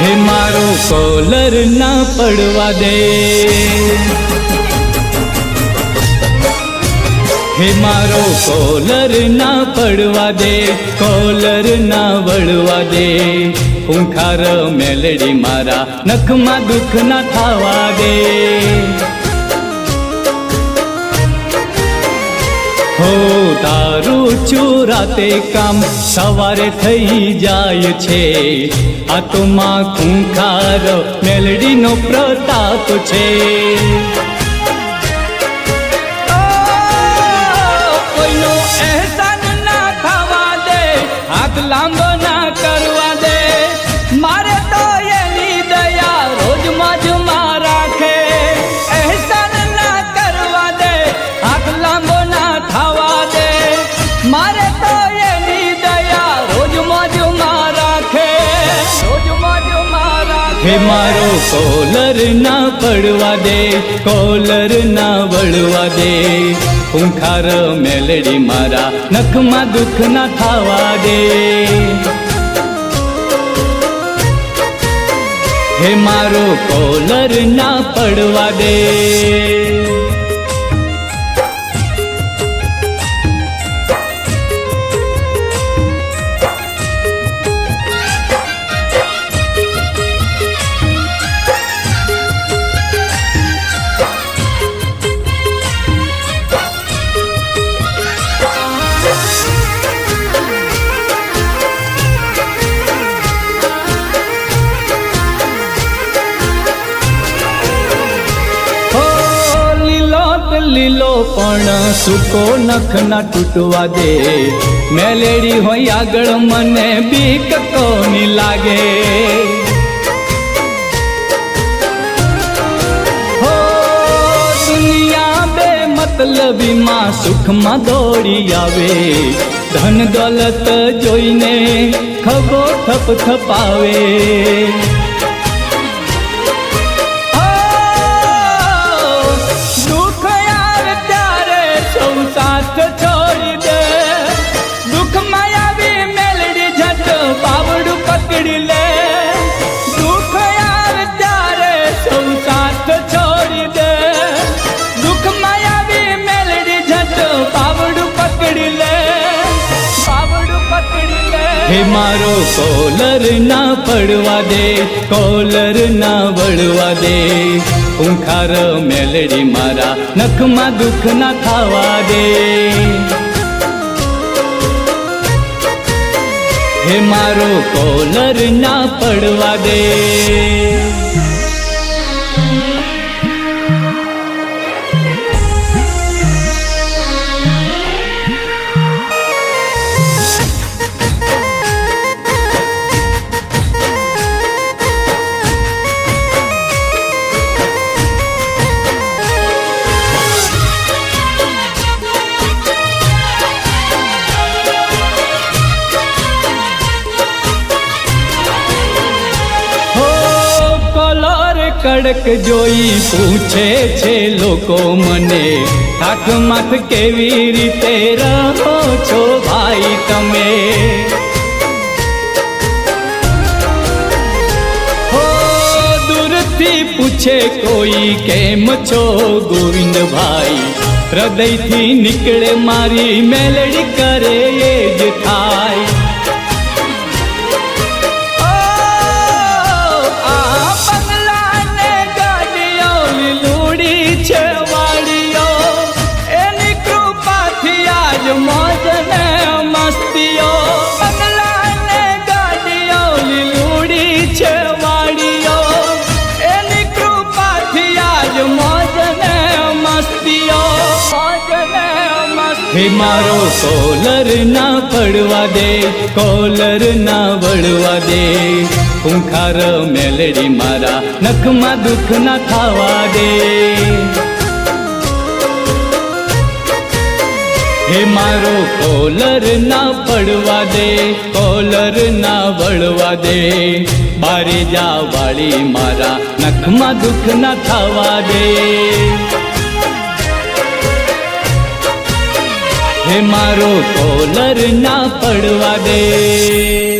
હે મારો કોલર ના પડવા દે. હે મારો કોલર ના પડવા દે, કોલર ના વળવા દે. ખૂંખાર મેલડી મારા નખમાં દુઃખ ના થવા દે. હો તારું ચોરાતે રાતે કામ સવારે થઈ જાય છે. આ તો માં ખૂંખાર મેલડીનો પ્રતાપ છે. કોઈનો એહસાન ના થવા દે. હાથ લાંબો મારો કોલર ના પડવા દે, કોલર ના વળવા દે. ખૂંખાર મેલડી મારા નખમાં દુઃખ ના થવા દે. હે મારો કોલર ના પડવા દે. લીલો પણ સૂકો નખ ના તૂટવા દે. મેલેડી હોય આગળ મને બીક કોની લાગે? મતલબીમાં સુખમાં દોડી આવે. ધન દોલત જોઈને ખગો થપ થપાવે હે મારો કોલર ના પડવા દે, કોલર ના વળવા દે. ખૂંખાર મેલડી મારા નખમાં દુઃખ ના થવા દે. હે મારો કોલર ના પડવા દે. કડક જોઈ પૂછે છે લોકો મને થાક માથ કેવી રીતે રહો છો ભાઈ તમે? દૂરથી પૂછે કોઈ, કેમ છો ગોવિંદભાઈ હૃદયથી નીકળે મારી મેલડી કરે એ જ થાય. હે મારો કોલર ના પડવા દે, કોલર ના વળવા દે. ખૂંખાર મેલડી મારા નખમાં દુઃખ ના થવા દે. હે મારો કોલર ના પડવા દે, કોલર ના વળવા દે. બારે જા વાળી મારા નખમાં દુઃખ ના થવા દે. હે મારો કોલર ના પડવા દે.